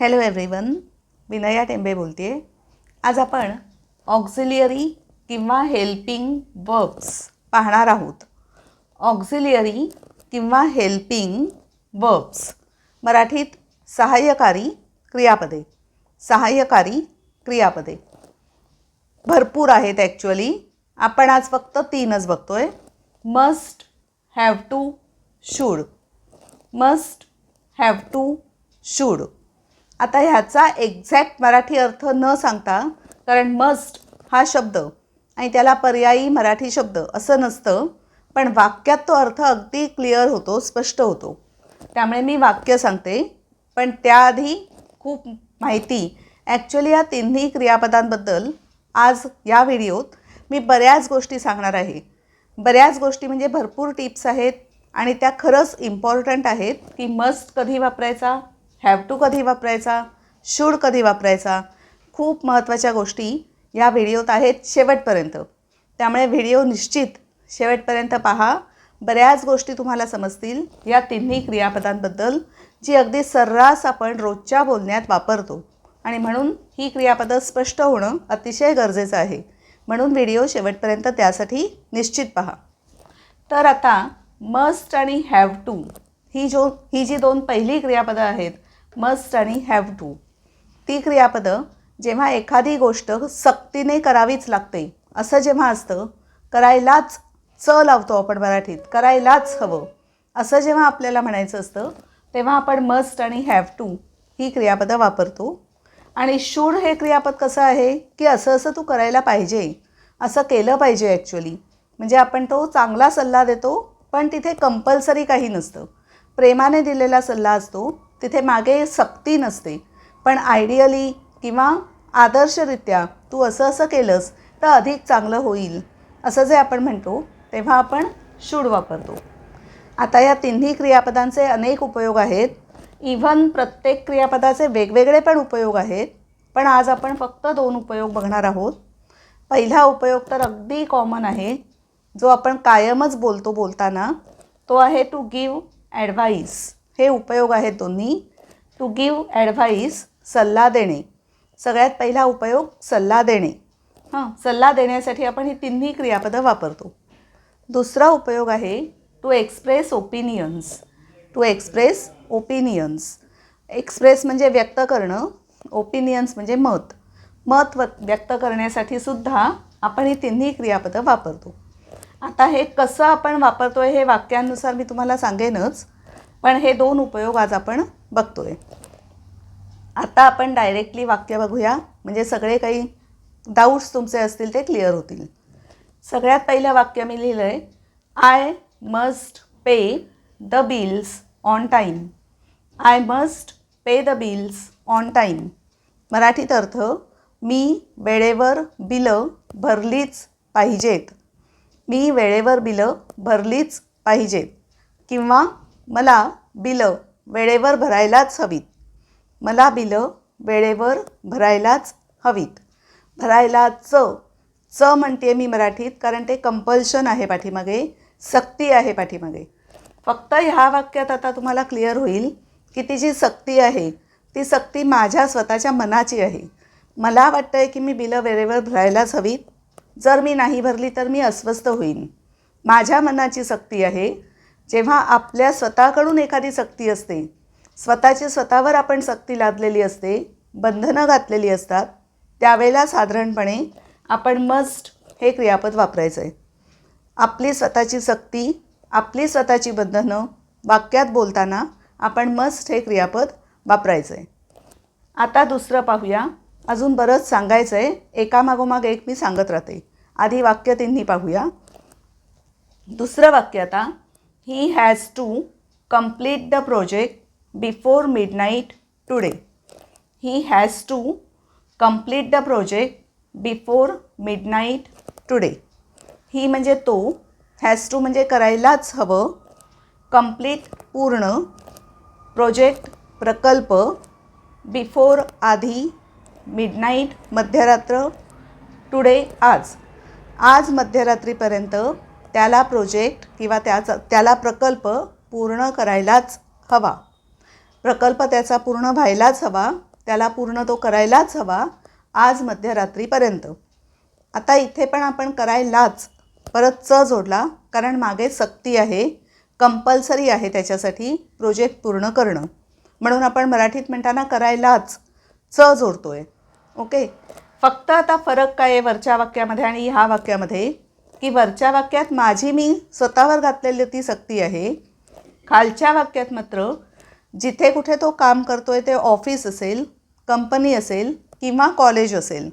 Hello everyone Vinaya Tembe बोलते आहे. आज आपण ऑक्झिलियरी किंवा हेल्पिंग वर्ब्स पाहणार आहोत. ऑक्झिलियरी किंवा हेल्पिंग वर्ब्स मराठीत सहाय्यकारी क्रियापदे. सहाय्यकारी क्रियापदे. भरपूर आहेत ॲक्च्युअली आपण आज फक्त तीनच बघतो आहे must have to should must have to should आता ह्याचा एक्झॅक्ट मराठी अर्थ न सांगता कारण मस्ट हा शब्द आणि त्याला पर्यायी मराठी शब्द असं नसतं पण वाक्यात तो अर्थ अगदी क्लिअर होतो स्पष्ट होतो. त्यामुळे मी वाक्य सांगते पण त्याआधी खूप माहिती. ॲक्च्युली या तिन्ही क्रियापदांबद्दल आज या व्हिडिओत मी बऱ्याच गोष्टी सांगणार आहे. बऱ्याच गोष्टी म्हणजे भरपूर टिप्स आहेत आणि त्या खरंच इम्पॉर्टंट आहेत की मस्ट कधी वापरायचा हॅव टू कधी वापरायचा? शूड कधी वापरायचा? खूप महत्त्वाच्या गोष्टी या व्हिडिओत आहेत शेवटपर्यंत. त्यामुळे व्हिडिओ निश्चित शेवटपर्यंत पहा. बऱ्याच गोष्टी तुम्हाला समजतील या तिन्ही क्रियापदांबद्दल जी अगदी सर्रास आपण रोजच्या बोलण्यात वापरतो. आणि म्हणून ही क्रियापदं स्पष्ट होणं अतिशय गरजेचं आहे. म्हणून व्हिडिओ शेवटपर्यंत त्यासाठी निश्चित पहा. तर आता मस्ट आणि हॅव टू ही जो ही जी दोन पहिली क्रियापदं आहेत मस्ट आणि हॅव टू ती क्रियापदं जेव्हा एखादी गोष्ट सक्तीने करावीच लागते असं जेव्हा असतं करायलाच च लावतो आपण मराठीत करायलाच हवं असं जेव्हा आपल्याला म्हणायचं असतं तेव्हा आपण मस्ट आणि हॅव टू ही क्रियापदं वापरतो. आणि शूड हे क्रियापद कसं आहे की असं असं तू करायला पाहिजे असं केलं पाहिजे ॲक्च्युली म्हणजे आपण तो चांगला सल्ला देतो पण तिथे कंपल्सरी काही नसतं. प्रेमाने दिलेला सल्ला असतो तिथे मागे सक्ती नसते. पण आयडियली किंवा आदर्शरित्या तू असं असं केलंस तर अधिक चांगलं होईल असं जे आपण म्हणतो तेव्हा आपण शूड वापरतो. आता या तिन्ही क्रियापदांचे अनेक उपयोग आहेत. इव्हन प्रत्येक क्रियापदाचे वेगवेगळे पण उपयोग आहेत. पण आज आपण फक्त दोन उपयोग बघणार आहोत. पहिला उपयोग तर अगदी कॉमन आहे. जो आपण कायमच बोलतो बोलताना तो आहे टू गिव ॲडवाईस हे उपयोग आहेत दोन्ही. टू गिव ॲडवाईस सल्ला देणे. सगळ्यात पहिला उपयोग सल्ला देणे. हां सल्ला देण्यासाठी आपण ही तिन्ही क्रियापदं वापरतो. दुसरा उपयोग आहे to express opinions to express opinions express म्हणजे व्यक्त करणं ओपिनियन्स म्हणजे मत. मत व व्यक्त करण्यासाठी सुद्धा आपण ही तिन्ही क्रियापदं वापरतो. आता हे कसं आपण वापरतो आहे हे वाक्यांनुसार मी तुम्हाला सांगेनच. पण हे दोन उपयोग आज आपण बघतो आहे आता आपण डायरेक्टली वाक्य बघूया. म्हणजे सगळे काही डाऊट्स तुमचे असतील ते क्लिअर होतील. सगळ्यात पहिलं वाक्य मी लिहिलं आहे I must pay the bills on time I must pay the bills on time मराठीत अर्थ मी वेळेवर बिलं भरलीच पाहिजेत. मी वेळेवर बिलं भरलीच पाहिजेत. किंवा मला बिलं वेळेवर भरायलाच हवीत. मला बिलं वेळेवर भरायलाच हवीत. भरायला च च म्हणते मी मराठीत कारण ते कंपल्शन आहे पाठीमागे सक्ती आहे पाठीमागे. फक्त ह्या वाक्यात आता तुम्हाला क्लिअर होईल की ती जी सक्ती आहे ती सक्ती माझ्या स्वतःच्या मनाची आहे. मला वाटतं आहे की मी बिलं वेळेवर भरायलाच हवीत. जर मी नाही भरली तर मी अस्वस्थ होईन. माझ्या मनाची सक्ती आहे जेव्हा आपल्या स्वतःकडून एखादी सक्ती असते स्वतःची स्वतःवर आपण सक्ती लादलेली असते बंधनं घातलेली असतात त्यावेळेला साधारणपणे आपण मस्ट हे क्रियापद वापरायचं आहे आपली स्वतःची सक्ती आपली स्वतःची बंधनं वाक्यात बोलताना आपण मस्ट हे क्रियापद वापरायचं आहे आता दुसरं पाहूया. अजून बरंच सांगायचं आहे एकामागोमाग एक मी सांगत राहते. आधी वाक्य तिन्ही पाहूया. दुसरं वाक्य आता. He has to complete the project before midnight today he has to complete the project before midnight today he म्हणजे तो हॅज टू म्हणजे करायलाच हवं. कंप्लीट पूर्ण प्रोजेक्ट प्रकल्प बिफोर आधी मिडनाईट मध्यरात्र टुडे आज. आज मध्यरात्रीपर्यंत त्याला प्रोजेक्ट किंवा त्याचा त्याला प्रकल्प पूर्ण करायलाच हवा. प्रकल्प त्याचा पूर्ण व्हायलाच हवा त्याला पूर्ण तो करायलाच हवा आज मध्यरात्रीपर्यंत. आता इथे पण आपण करायलाच परत च जोडला कारण मागे सक्ती आहे कंपल्सरी आहे त्याच्यासाठी प्रोजेक्ट पूर्ण करणं. म्हणून आपण मराठीत म्हणताना करायलाच च जोडतो आहे ओके? फक्त आता फरक काय आहे वरच्या वाक्यामध्ये आणि ह्या वाक्यामध्ये? की वरच्या वाक्यात माझी मी स्वतःवर घातलेली ती सक्ती आहे. खालच्या वाक्यात मात्र जिथे कुठे तो काम करतो आहे ते ऑफिस असेल कंपनी असेल किंवा कॉलेज असेल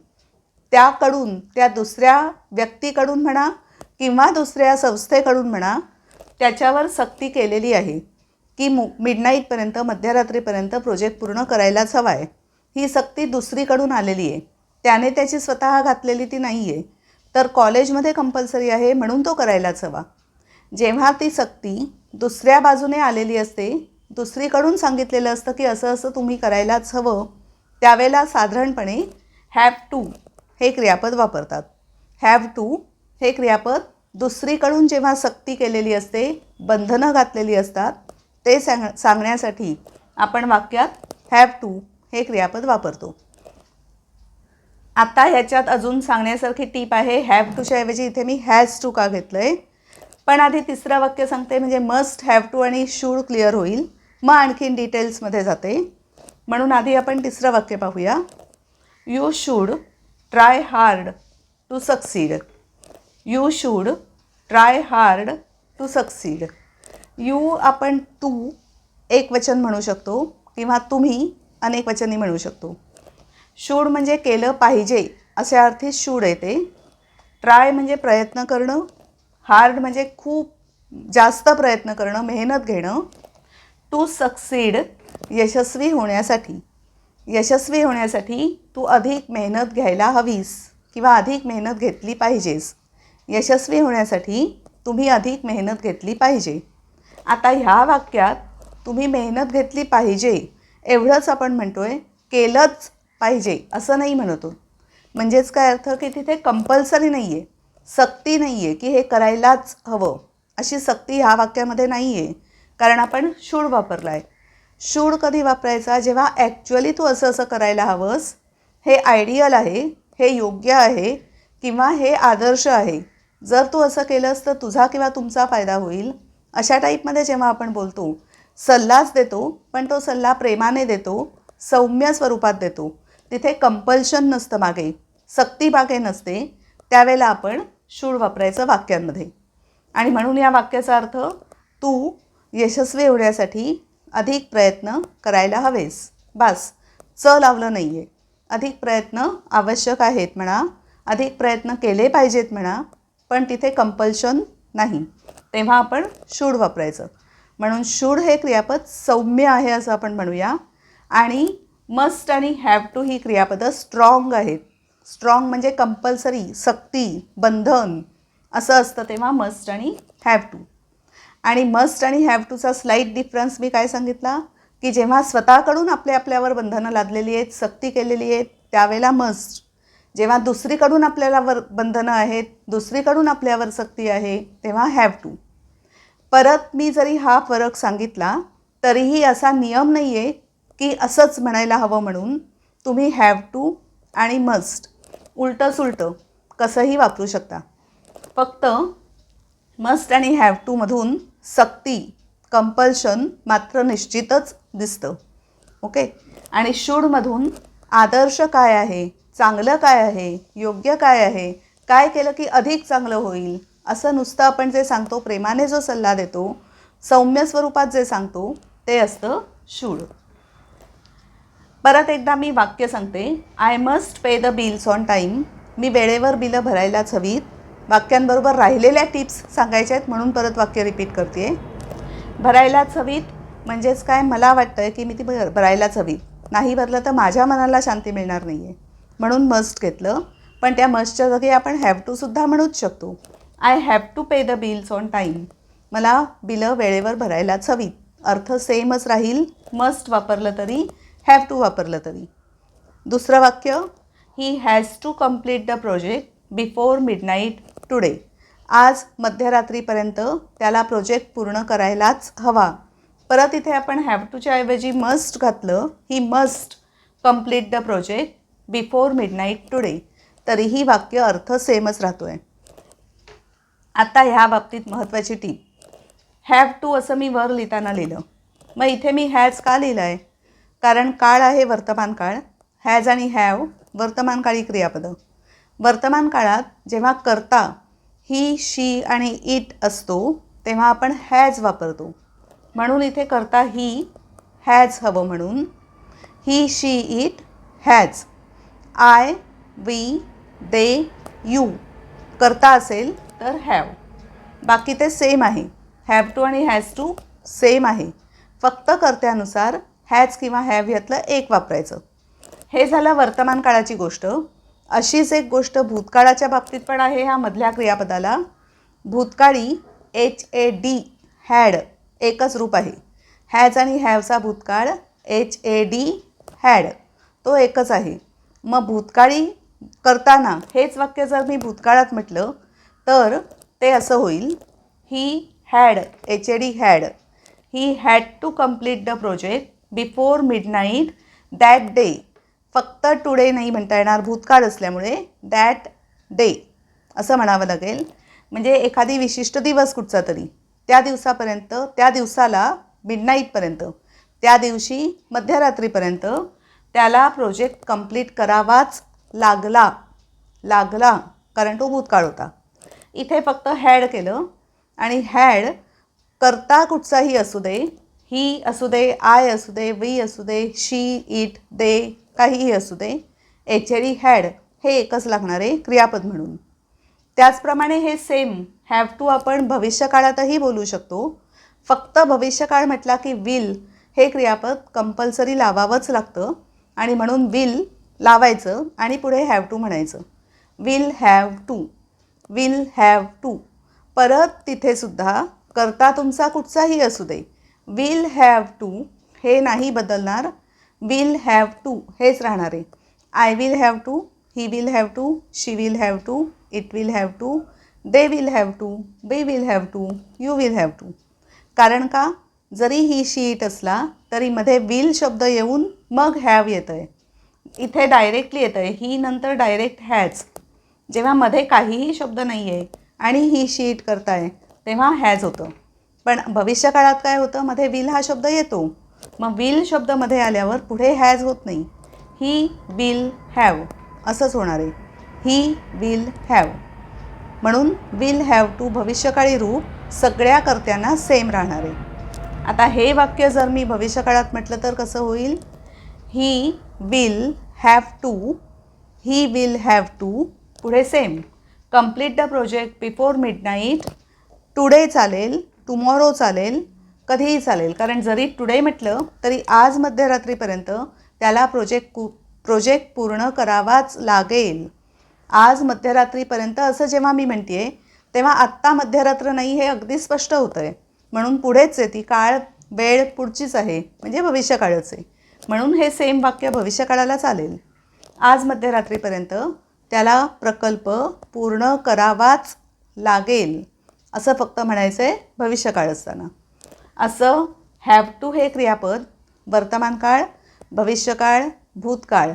त्याकडून त्या दुसऱ्या व्यक्तीकडून म्हणा किंवा दुसऱ्या संस्थेकडून म्हणा त्याच्यावर सक्ती केलेली आहे की मु मिडनाईटपर्यंत मध्यरात्रीपर्यंत प्रोजेक्ट पूर्ण करायलाच हवा आहे ही सक्ती दुसरीकडून आलेली आहे. त्याने त्याची स्वतः घातलेली ती नाही आहे तर कॉलेजमध्ये कंपल्सरी आहे म्हणून तो करायलाच हवा. जेव्हा ती सक्ती दुसऱ्या बाजूने आलेली असते दुसरीकडून सांगितलेलं असतं की असं असं तुम्ही करायलाच हवं त्यावेळेला साधारणपणे हॅव टू हे क्रियापद वापरतात. हॅव टू हे क्रियापद दुसरीकडून जेव्हा सक्ती केलेली असते बंधनं घातलेली असतात ते सांग सांगण्यासाठी आपण वाक्यात हॅव टू हे क्रियापद वापरतो. आता ह्याच्यात अजून सांगण्यासारखी टीप आहे हॅव टूच्या ऐवजी इथे मी हॅज टू का घेतलं आहे पण आधी तिसरं वाक्य सांगते म्हणजे मस्ट हॅव टू आणि शूड क्लिअर होईल. मग आणखीन डिटेल्समध्ये जाते. म्हणून आधी आपण तिसरं वाक्य पाहूया. You should try hard to succeed you should try hard to succeed you आपण तू एक वचन म्हणू शकतो किंवा तुम्ही अनेक वचनी म्हणू शकतो. शूड म्हणजे केलं पाहिजे अशा अर्थी शूड येते. ट्राय म्हणजे प्रयत्न करणं हार्ड म्हणजे खूप जास्त प्रयत्न करणं मेहनत घेणं. टू सक्सीड यशस्वी होण्यासाठी यशस्वी होण्यासाठी तू अधिक मेहनत घ्यायला हवीस किंवा अधिक मेहनत घेतली पाहिजेस. यशस्वी होण्यासाठी तुम्ही अधिक मेहनत घेतली पाहिजे. आता ह्या वाक्यात तुम्ही मेहनत घेतली पाहिजे एवढंच आपण म्हणतो आहे केलंच पाहिजे असं नाही म्हणतो म्हणजेच काय अर्थ की तिथे कंपल्सरी नाही आहे सक्ती नाही आहे की हे करायलाच हवं. अशी सक्ती ह्या वाक्यामध्ये नाही आहे कारण आपण शूड वापरला आहे शूड कधी वापरायचा? जेव्हा ॲक्च्युअली तू असं असं करायला हवंस हे आयडियल आहे हे योग्य आहे किंवा हे आदर्श आहे. जर तू असं केलंस तर तुझा किंवा तुमचा फायदा होईल. अशा टाईपमध्ये जेव्हा आपण बोलतो सल्लाच देतो पण तो सल्ला प्रेमाने देतो सौम्य स्वरूपात देतो. तिथे कंपल्शन नसतं मागे. सक्ती मागे नसते. त्यावेळेला आपण शूड वापरायचं वाक्यांमध्ये. आणि म्हणून या वाक्याचा अर्थ तू यशस्वी होण्यासाठी अधिक प्रयत्न करायला हवेस. बास च लावलं नाही आहे अधिक प्रयत्न आवश्यक आहेत म्हणा. अधिक प्रयत्न केले पाहिजेत म्हणा. पण तिथे कंपल्शन नाही. तेव्हा आपण शूड वापरायचं. म्हणून शूड हे क्रियापद सौम्य आहे असं आपण म्हणूया. आणि मस्ट आणि हॅव टू ही क्रियापदं स्ट्रॉंग आहेत. स्ट्रॉंग म्हणजे कंपल्सरी सक्ती बंधन असं असतं तेव्हा मस्ट आणि हॅव टू आणि मस्ट आणि हॅव टूचा स्लाईट डिफरन्स मी काय सांगितला? की जेव्हा स्वतःकडून आपल्या आपल्यावर बंधनं लादलेली आहेत सक्ती केलेली आहेत त्यावेळेला मस्ट जेव्हा दुसरीकडून आपल्याला वर बंधनं आहेत दुसरीकडून आपल्यावर सक्ती आहे तेव्हा हॅव टू परत मी जरी हा फरक सांगितला तरीही असा नियम नाही आहे की असंच म्हणायला हवं म्हणून तुम्ही हॅव टू आणि मस्ट उलटं सुलटं कसंही वापरू शकता. फक्त मस्ट आणि हॅव टूमधून सक्ती कंपल्शन मात्र निश्चितच दिसतं. ओके आणि शूडमधून आदर्श काय आहे चांगलं काय आहे योग्य काय आहे काय केलं की अधिक चांगलं होईल असं नुसतं आपण जे सांगतो प्रेमाने जो सल्ला देतो सौम्य स्वरूपात जे सांगतो ते असतं शूड परत एकदा मी वाक्य सांगते. I must pay the bills on time मी वेळेवर बिलं भरायलाच हवीत. वाक्यांबरोबर राहिलेल्या टिप्स सांगायच्या आहेत म्हणून परत वाक्य रिपीट करते भरायलाच हवीत म्हणजेच काय? मला वाटतं आहे की मी ती भर भरायलाच हवी. नाही भरलं तर माझ्या मनाला शांती मिळणार नाही आहे म्हणून मस्ट घेतलं. पण त्या मस्टच्या जागी आपण हॅव टूसुद्धा म्हणूच शकतो. I have to pay the bills on time मला बिलं वेळेवर भरायलाच हवीत. अर्थ सेमच राहील. मस्ट वापरलं तरी हॅव टू वापरलं तरी. दुसरं वाक्य he has to complete the project before midnight today आज मध्यरात्रीपर्यंत त्याला प्रोजेक्ट पूर्ण करायलाच हवा. परत इथे आपण हॅव टूच्या ऐवजी मस्ट घातलं. He must complete the project before midnight today तरीही वाक्य अर्थ सेमच राहतो आहे आता ह्या बाबतीत महत्त्वाची टीप. हॅव टू असं मी वर लिहिताना लिहिलं. मग इथे मी हॅज का लिहिलं आहे कारण काळ आहे वर्तमान काळ. हॅज आणि हॅव वर्तमान काळी क्रियापदं. वर्तमान काळात जेव्हा करता ही शी आणि इट असतो तेव्हा आपण हॅज वापरतो. म्हणून इथे करता ही हॅज हवं म्हणून. He she it has I we they you करता असेल तर हॅव बाकी ते सेम आहे. हॅव टू आणि हॅज टू सेम आहे. फक्त कर्त्यानुसार हॅज किंवा हॅव यातलं एक वापरायचं. हे झालं वर्तमान काळाची गोष्ट. अशीच एक गोष्ट भूतकाळाच्या बाबतीत पण आहे ह्या मधल्या क्रियापदाला. भूतकाळी एच ए डी हॅड एकच रूप आहे. हॅज आणि हॅवचा भूतकाळ एच ए डी हॅड तो एकच आहे. मग भूतकाळी करताना हेच वाक्य जर मी भूतकाळात म्हटलं तर ते असं होईल. He had H A D had he had to complete the project before midnight that day. फक्त टुडे नाही म्हणता येणार भूतकाळ असल्यामुळे दॅट डे असं म्हणावं लागेल. म्हणजे एखादी विशिष्ट दिवस कुठचा तरी. त्या दिवसापर्यंत त्या दिवसाला मिडनाईटपर्यंत त्या दिवशी मध्यरात्रीपर्यंत त्याला प्रोजेक्ट कंप्लीट करावाच लागला लागला कारण तो भूतकाळ होता. इथे फक्त हॅड केलं आणि हॅड करता कुठचाही असू दे ही असू दे आय असू दे वी असू दे शी इट दे काहीही असू दे एच डी हॅड हे एकच लागणार आहे क्रियापद म्हणून. त्याचप्रमाणे हे सेम हॅव टू आपण भविष्यकाळातही बोलू शकतो. फक्त भविष्यकाळ म्हटला की विल हे क्रियापद कंपल्सरी लावावंच लागतं आणि म्हणून विल लावायचं आणि पुढे हॅव टू म्हणायचं. Will have to will have to. परत तिथेसुद्धा करता तुमचा कुठचाही असू दे. विल हॅव टू हे नाही बदलणार. विल हॅव टू हेच राहणार आहे. I will have to he will have to she will have to it will have to they will have to we will have to you will have to कारण का? जरी ही she it असला तरी मध्ये will शब्द येऊन मग have येतं आहे इथे डायरेक्टली येतं आहे ही नंतर डायरेक्ट हॅज जेव्हा मध्ये काहीही शब्द नाही आहे आणि ही शीट करताय तेव्हा हॅज होतं. पण भविष्यकाळात काय होतं? मध्ये विल हा शब्द येतो. मग विल शब्दमध्ये आल्यावर पुढे हॅज होत नाही. ही विल हॅव असंच होणार आहे. ही विल हॅव म्हणून विल हॅव टू भविष्यकाळी रूप सगळ्या कर्त्यांना सेम राहणार आहे. आता हे वाक्य जर मी भविष्यकाळात म्हटलं तर कसं होईल? He will have to he will have to पुढे same complete the project before midnight today चालेल. टुमॉरो चालेल कधीही चालेल. कारण जरी टुडे म्हटलं तरी आज मध्यरात्रीपर्यंत त्याला प्रोजेक्ट कु प्रोजेक्ट पूर्ण करावाच लागेल. आज मध्यरात्रीपर्यंत असं जेव्हा मी म्हणते आहे तेव्हा आत्ता मध्यरात्र नाही हे अगदी स्पष्ट होतं आहे म्हणून पुढेच आहे ती काळ वेळ पुढचीच आहे. म्हणजे भविष्यकाळच आहे. म्हणून हे सेम वाक्य भविष्यकाळाला चालेल. आज मध्यरात्रीपर्यंत त्याला प्रकल्प पूर्ण करावाच लागेल. असं फक्त म्हणायचं आहे भविष्यकाळ असताना. असं हॅव टू हे क्रियापद वर्तमान काळ भविष्यकाळ भूतकाळ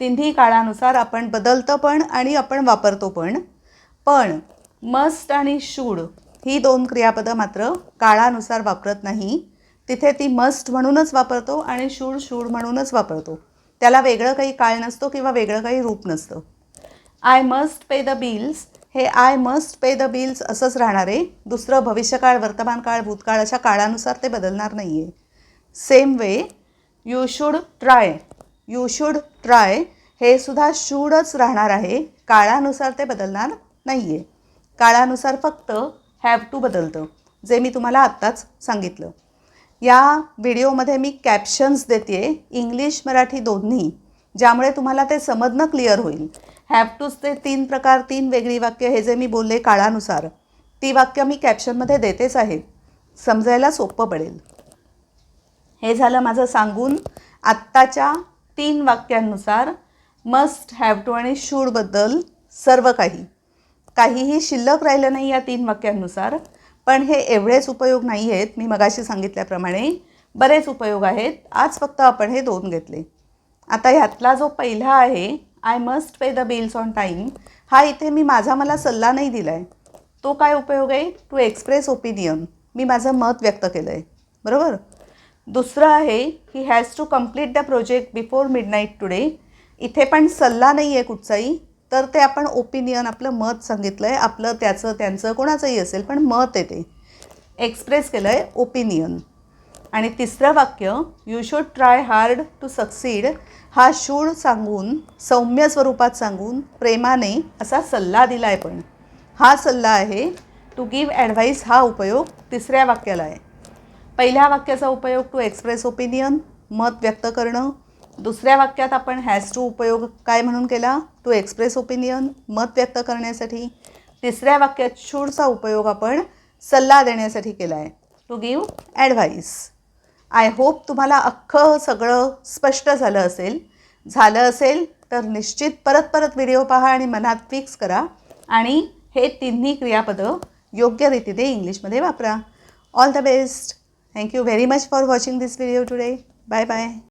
तिन्ही काळानुसार आपण बदलतं पण आणि आपण वापरतो पण. पण मस्ट आणि शूड ही दोन क्रियापदं मात्र काळानुसार वापरत नाही. तिथे ती मस्ट म्हणूनच वापरतो आणि शूड शूड म्हणूनच वापरतो. त्याला वेगळं काही काळ नसतो किंवा वेगळं काही रूप नसतं. I must pay the bills हे I must pay the bills असंच राहणार आहे. दुसरं भविष्यकाळ वर्तमान काळ भूतकाळ अशा काळानुसार ते बदलणार नाही आहे same way you should try you should try हे सुद्धा शूडच राहणार आहे. काळानुसार ते बदलणार नाही आहे काळानुसार फक्त हॅव टू बदलतं जे मी तुम्हाला आत्ताच सांगितलं. या व्हिडिओमध्ये मी कॅप्शन्स देते इंग्लिश मराठी दोन्ही. ज्यामुळे तुम्हाला ते समजणं क्लिअर होईल. हॅव टूच ते तीन प्रकार तीन वेगळी वाक्य हे जे मी बोलले काळानुसार ती वाक्य मी कॅप्शनमध्ये देतेच आहे. समजायला सोपं पडेल. हे झालं माझं सांगून. आत्ताच्या तीन वाक्यांनुसार मस्ट हॅव टू आणि शूडबद्दल सर्व काही. काहीही शिल्लक राहिलं नाही या तीन वाक्यांनुसार पण हे एवढेच उपयोग नाही आहेत मी मगाशी सांगितल्याप्रमाणे बरेच उपयोग आहेत. आज फक्त आपण हे दोन घेतले. आता ह्यातला जो पहिला आहे I must pay the bills on time हा इथे मी माझा मला सल्ला नाही दिला आहे तो काय उपयोग आहे? टू एक्सप्रेस ओपिनियन मी माझं मत व्यक्त केलं आहे बरोबर? दुसरं आहे he has to complete the project before midnight today इथे पण सल्ला नाही आहे कुठचाही तर ते आपण ओपिनियन आपलं मत सांगितलं आहे आपलं त्याचं त्यांचं कोणाचंही असेल पण मत आहे ते. एक्सप्रेस केलं आहे ओपिनियन आणि तिसरं वाक्य you should try hard to succeed हा शूळ सांगून सौम्य स्वरूपात सांगून प्रेमाने असा सल्ला दिला आहे पण. हा सल्ला आहे टू गिव्ह ॲडवाईस हा उपयोग तिसऱ्या वाक्याला आहे. पहिल्या वाक्याचा उपयोग टू एक्सप्रेस ओपिनियन मत व्यक्त करणं. दुसऱ्या वाक्यात आपण हॅज टू उपयोग काय म्हणून केला? टू एक्सप्रेस ओपिनियन मत व्यक्त करण्यासाठी. तिसऱ्या वाक्यात शूडचा उपयोग आपण सल्ला देण्यासाठी केला आहे to give advice I hope तुम्हाला अख्खं सगळं स्पष्ट झालं असेल. झालं असेल तर निश्चित परत परत व्हिडिओ पहा आणि मनात फिक्स करा. आणि हे तिन्ही क्रियापदं योग्य रीतीने इंग्लिशमध्ये वापरा. All the best thank you very much for watching this video today bye bye